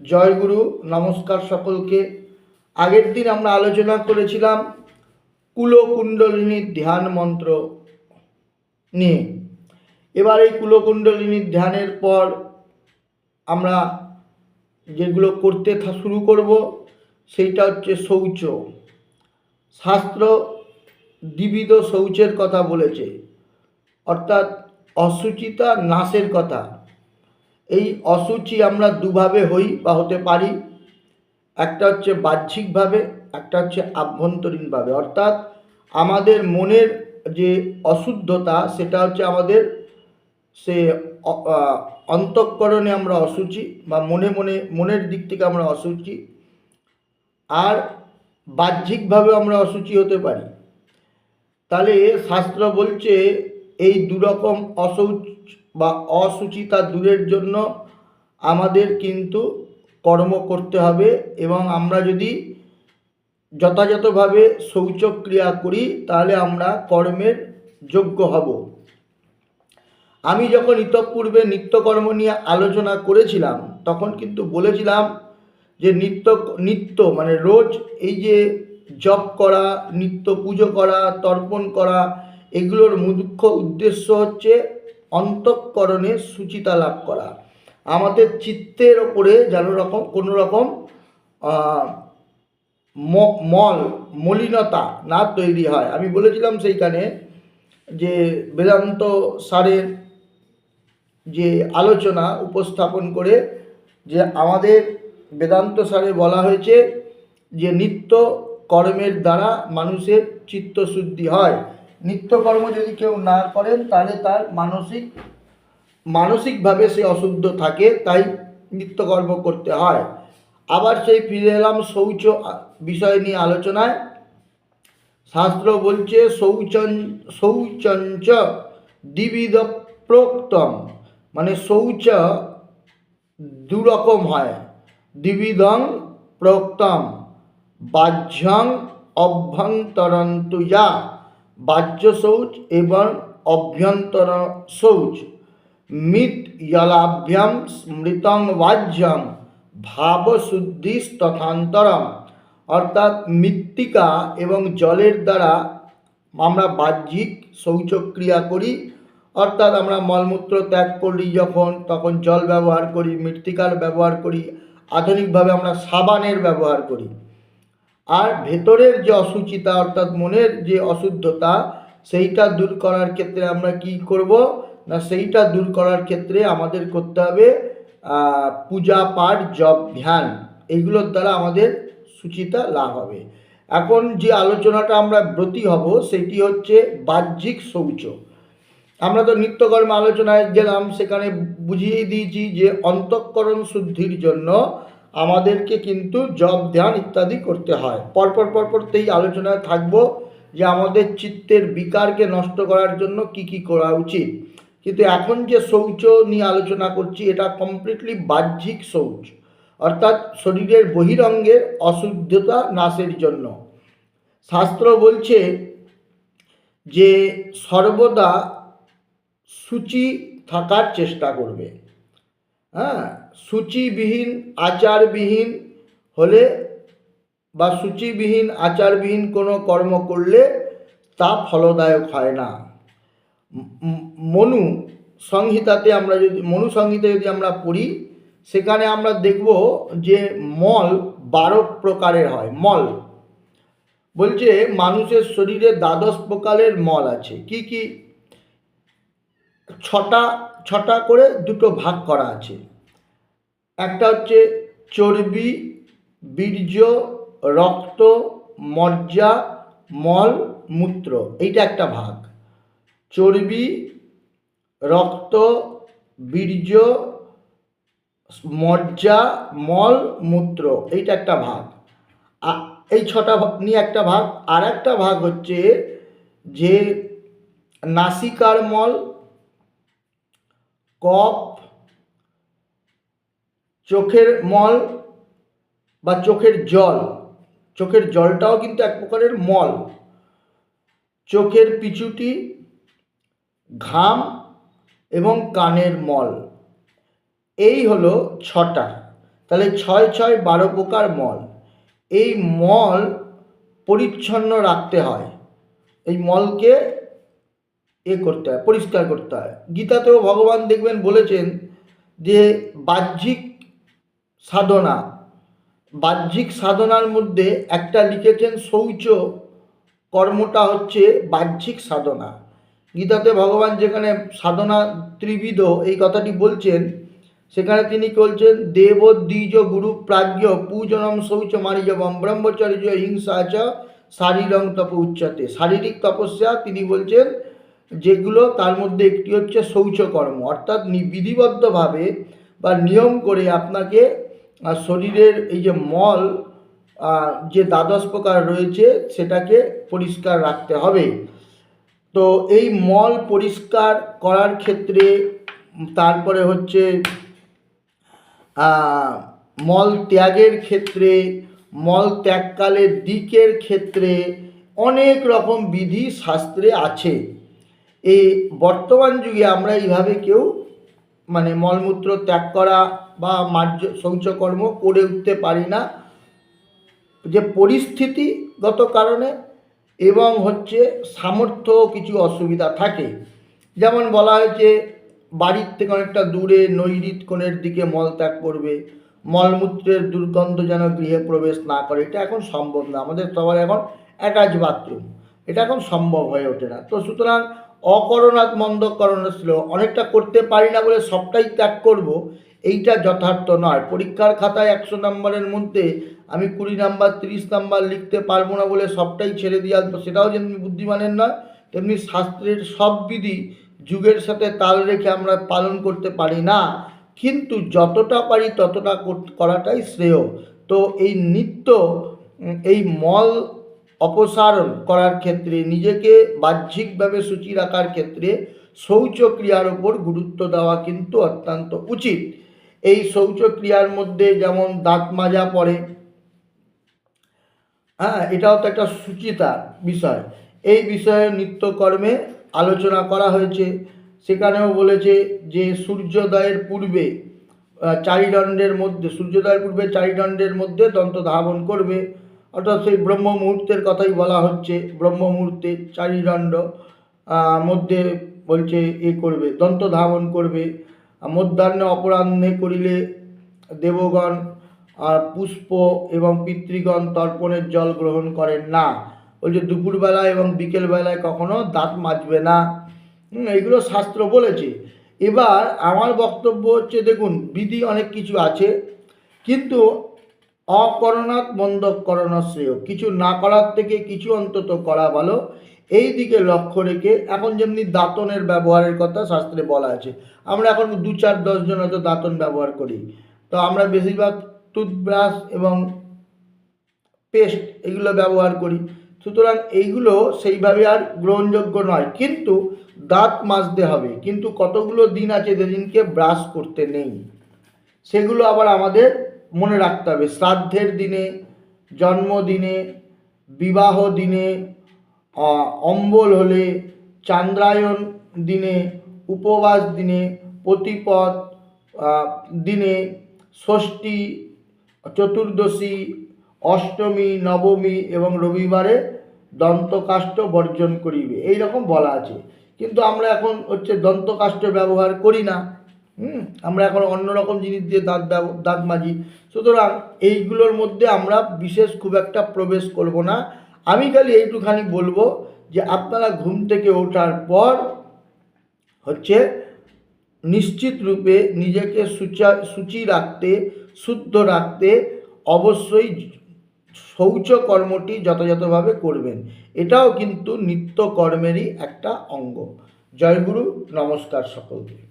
জয়গুরু নমস্কার সকলকে। আগের দিন আমরা আলোচনা করেছিলাম কুলকুণ্ডলিনীর ধ্যান মন্ত্র নিয়ে। এবার এই কুলকুণ্ডলিনীর ধ্যানের পর আমরা যেগুলো করতে শুরু করব, সেইটা হচ্ছে শৌচ। শাস্ত্র দ্বিবিধ শৌচের কথা বলেছে, অর্থাৎ অসুচিতা নাশের কথা। এই অসুচি আমরা দুভাবে হই বা হতে পারি। একটা হচ্ছে বাহ্যিকভাবে, একটা হচ্ছে আভ্যন্তরীণভাবে। অর্থাৎ আমাদের মনের যে অশুদ্ধতা, সেটা হচ্ছে আমাদের সে অন্তঃকরণে আমরা অসুচি বা মনে মনে, মনের দিক থেকে আমরা অসুচি। আর বাহ্যিকভাবে আমরা অসুচি হতে পারি। তাহলে শাস্ত্র বলছে, এই দুরকম অশৌচ বা অসুচিতা দূরের জন্য আমাদের কিন্তু কর্ম করতে হবে এবং আমরা যদি যথাযথভাবে শৌচক্রিয়া করি, তাহলে আমরা কর্মের যোগ্য হব। আমি যখন ইতপূর্বে নিত্যকর্ম নিয়ে আলোচনা করেছিলাম, তখন কিন্তু বলেছিলাম যে নিত্য নিত্য মানে রোজ এই যে জপ করা, নিত্য পুজো করা, তর্পণ করা, এগুলোর মুখ্য উদ্দেশ্য হচ্ছে অন্তঃকরণে সুচিতা লাভ করা। আমাদের চিত্তের ওপরে যেন রকম, কোনো রকম মল, মলিনতা না তৈরি হয়। আমি বলেছিলাম সেইখানে যে বেদান্ত সারের যে আলোচনা উপস্থাপন করে যে আমাদের বেদান্ত সারে বলা হয়েছে যে নিত্য কর্মের দ্বারা মানুষের চিত্তশুদ্ধি হয়। নিত্যকর্ম যদি কেউ না করেন, তাহলে তার মানসিক, মানসিকভাবে সে অশুদ্ধ থাকে, তাই নিত্যকর্ম করতে হয়। আবার সেই ফিরে এলাম শৌচ বিষয় নিয়ে আলোচনায়। শাস্ত্র বলছে, শৌচন, শৌচঞ্চ দ্বিবিধ প্রোক্তম মানে শৌচ দুরকম হয়। দ্বিবিধং প্রোক্তম। বাহ্যং অভ্যন্তরন্তু যা। বাহ্য শৌচ এবং অভ্যন্তর শৌচ। মিত জলাভ্যাম স্মৃতং বাহ্যং ভাবশুদ্ধি তথান্তরম অর্থাৎ মৃত্তিকা এবং জলের দ্বারা আমরা বাহ্যিক শৌচক্রিয়া করি। অর্থাৎ আমরা মলমূত্র ত্যাগ করি যখন, তখন জল ব্যবহার করি, মৃত্তিকার ব্যবহার করি, আধুনিকভাবে আমরা সাবানের ব্যবহার করি। আর ভেতরের যে অসুচিতা অর্থাৎ মনের যে অশুদ্ধতা, সেইটা দূর করার ক্ষেত্রে আমরা কি করব? না, সেইটা দূর করার ক্ষেত্রে আমাদের করতে হবে পূজা পাঠ, জপ, ধ্যান। এইগুলোর দ্বারা আমাদের সুচিতা লাভ হবে। এখন যে আলোচনাটা আমরা ব্রতী হব, সেটি হচ্ছে বাহ্যিক শৌচ। আমরা তো নিত্যকর্ম আলোচনায় গেলাম, সেখানে বুঝিয়ে দিয়েছি যে অন্তঃকরণ শুদ্ধির জন্য আমাদেরকে কিন্তু জপ, ধ্যান ইত্যাদি করতে হয়। পরপর পরপর তেই আলোচনায় থাকব যে আমাদের চিত্তের বিকারকে নষ্ট করার জন্য কি কি করা উচিত। কিন্তু এখন যে শৌচ নিয়ে আলোচনা করছি, এটা কমপ্লিটলি বাহ্যিক শৌচ। অর্থাৎ শরীরের বহিরঙ্গের অশুদ্ধতা নাশের জন্য। শাস্ত্র বলছে যে সর্বদা সূচি থাকার চেষ্টা করবে। হ্যাঁ? সূচিবিহীন, আচারবিহীন হলে বা সূচিবিহীন, আচারবিহীন কোনো কর্ম করলে তা ফলদায়ক হয় না। মনু সংহিতাতে আমরা যদি, মনু সংহিতা যদি আমরা পড়ি, সেখানে আমরা দেখব যে মল বারো প্রকারের হয়। মল বলছে মানুষের শরীরে দ্বাদশ প্রকারের মল আছে। কি কি? ছটা ছটা করে দুটো ভাগ করা আছে। একটা হচ্ছে চর্বি, বীর্য, রক্ত, মজ্জা, মল, মূত্র, এইটা একটা ভাগ। চর্বি, রক্ত, বীর্য, মজ্জা, মল, মূত্র, এইটা একটা ভাগ। এই ছটা নিয়ে একটা ভাগ। আর একটা ভাগ হচ্ছে যে নাসিকার মল, কফ চোখের মল বা চোখের জল। চোখের জলটাও কিন্তু এক প্রকারের মল। চোখের পিছুটি ঘাম এবং কানের মল। এই হলো ছটা। তাহলে ছয় ছয় বারো প্রকার মল। এই মল পরিচ্ছন্ন রাখতে হয়। এই মলকে এ করতে হয়, পরিষ্কার করতে হয়। গীতাতেও ভগবান দেখবেন বলেছেন যে বাহ্যিক সাধনা। বাহ্যিক সাধনার মধ্যে একটা লিখেছেন শৌচ, কর্মটা হচ্ছে বাহ্যিক সাধনা। গীতাতে ভগবান যেখানে সাধনা ত্রিবিধ এই কথাটি বলছেন, সেখানে তিনি বলছেন, দেব, দ্বিজ, গুরু, প্রাজ্ঞ, পূজনম, শৌচ মারিজবম ব্রহ্মচর্য, হিংসা চ, শারীরং তপ উচ্চতে। শারীরিক তপস্যা তিনি বলছেন, যেগুলো তার মধ্যে একটি হচ্ছে শৌচকর্ম। অর্থাৎ বিধিবদ্ধভাবে বা নিয়ম করে আপনাকে শরীরের এই যে মল যে দ্বাদশ প্রকার রয়েছে, সেটাকে পরিষ্কার রাখতে হবে। তো এই মল পরিষ্কার করার ক্ষেত্রে, তারপরে হচ্ছে মল ত্যাগের ক্ষেত্রে, মল ত্যাগকালের দিকের ক্ষেত্রে অনেক রকম বিধি শাস্ত্রে আছে। এই বর্তমান যুগে আমরা এইভাবে কেউ মানে মলমূত্র ত্যাগ করা বা মার্জ, শৌচকর্ম করে উঠতে পারি না। যে পরিস্থিতিগত কারণে এবং হচ্ছে সামর্থ্য কিছু অসুবিধা থাকে। যেমন বলা হয়েছে, বাড়ির থেকে অনেকটা দূরে নৈরিত কোণের দিকে মল ত্যাগ করবে। মলমূত্রের দুর্গন্ধ যেন গৃহে প্রবেশ না করে। এটা এখন সম্ভব না। আমাদের সবার এখন অ্যাটাচ বাথরুম এটা এখন সম্ভব হয়ে ওঠে না। তো সুতরাং অকরণাৎ মন্দ করণ ছিল। অনেকটা করতে পারি না বলে সবটাই ত্যাগ করব, এইটা যথার্থ নয়। পরীক্ষার খাতায় একশো নম্বরের মধ্যে আমি কুড়ি নাম্বার, তিরিশ নাম্বার লিখতে পারব না বলে সবটাই ছেড়ে দিয়ে আসব। সেটাও যেমনি বুদ্ধিমানের নয়, তেমনি শাস্ত্রের সব বিধি যুগের সাথে তাল রেখে আমরা পালন করতে পারি না। কিন্তু যতটা পারি ততটা করাটাই শ্রেয়। তো এই নিত্য এই মল অপসারণ করার ক্ষেত্রে, নিজেকে বাহ্যিকভাবে সূচি রাখার ক্ষেত্রে শৌচক্রিয়ার ওপর গুরুত্ব দেওয়া কিন্তু অত্যন্ত উচিত। এই শৌচক্রিয়ার মধ্যে যেমন দাঁত মাজা পড়ে হ্যাঁ এটাও তো একটা সুচিতার বিষয়। এই বিষয়ে নিত্যকর্মে আলোচনা করা হয়েছে। সেখানেও বলেছে যে, সূর্যোদয়ের পূর্বে চারিদণ্ডের মধ্যে, সূর্যোদয়ের পূর্বে চারিদণ্ডের মধ্যে দন্ত ধাবন করবে। অর্থাৎ সেই ব্রহ্ম মুহূর্তের কথাই বলা হচ্ছে। ব্রহ্ম মুহূর্তে চারিদণ্ড মধ্যে বলছে এ করবে দন্ত ধাবন করবে মধ্যাহ্নে অপরাহ্নে করিলে দেবগণ পুষ্প এবং পিতৃগণ তর্পণের জল গ্রহণ করেন না। বলছে দুপুরবেলা এবং বিকেলবেলায় কখনো দাঁত মাজবে না। হুম, এইগুলো শাস্ত্র বলেছে। এবার আমার বক্তব্য হচ্ছে দেখুন বিধি অনেক কিছু আছে কিন্তু অকরণাৎ শ্রেয়। কিছু না করার থেকে কিছু অন্তত করা ভালো। এই দিকে লক্ষ্য রেখে এখন যেমনি দাঁতনের ব্যবহারের কথা শাস্ত্রে বলা আছে, আমরা এখন দু চার দশজন হয়তো দাঁতন ব্যবহার করি। তো আমরা বেশিরভাগ টুথব্রাশ এবং পেস্ট এগুলো ব্যবহার করি। সুতরাং এইগুলো সেইভাবে আর গ্রহণযোগ্য নয়। কিন্তু দাঁত মাজতে হবে। কিন্তু কতগুলো দিন আছে যেদিনকে ব্রাশ করতে নেই। সেগুলো আবার আমাদের মনে রাখতে হবে। শ্রাদ্ধের দিনে, জন্মদিনে, বিবাহ দিনে অম্বল হলে, চান্দ্রায়ণ দিনে, উপবাস দিনে, প্রতিপদ দিনে, ষষ্ঠী, চতুর্দশী, অষ্টমী, নবমী এবং রবিবারে দন্তকাষ্ঠ বর্জন করিবে। এই রকম বলা আছে। কিন্তু আমরা এখন হচ্ছে দন্তকাষ্ঠ ব্যবহার করি না। হুম, আমরা এখন অন্য রকম জিনিস দিয়ে দাঁত দাঁত মাজি। সুতরাং এইগুলোর মধ্যে আমরা বিশেষ খুব একটা প্রবেশ করব না। আমি খালি এইটুখানি বলব যে আপনারা ঘুম থেকে ওঠার পর হচ্ছে নিশ্চিত রূপে নিজেকে সুচা সূচি রাখতে, শুদ্ধ রাখতে অবশ্যই শৌচ কর্মটি যথাযথভাবে করবেন। এটাও কিন্তু নিত্য কর্মেরই একটা অঙ্গ। জয়গুরু, নমস্কার সকলকে।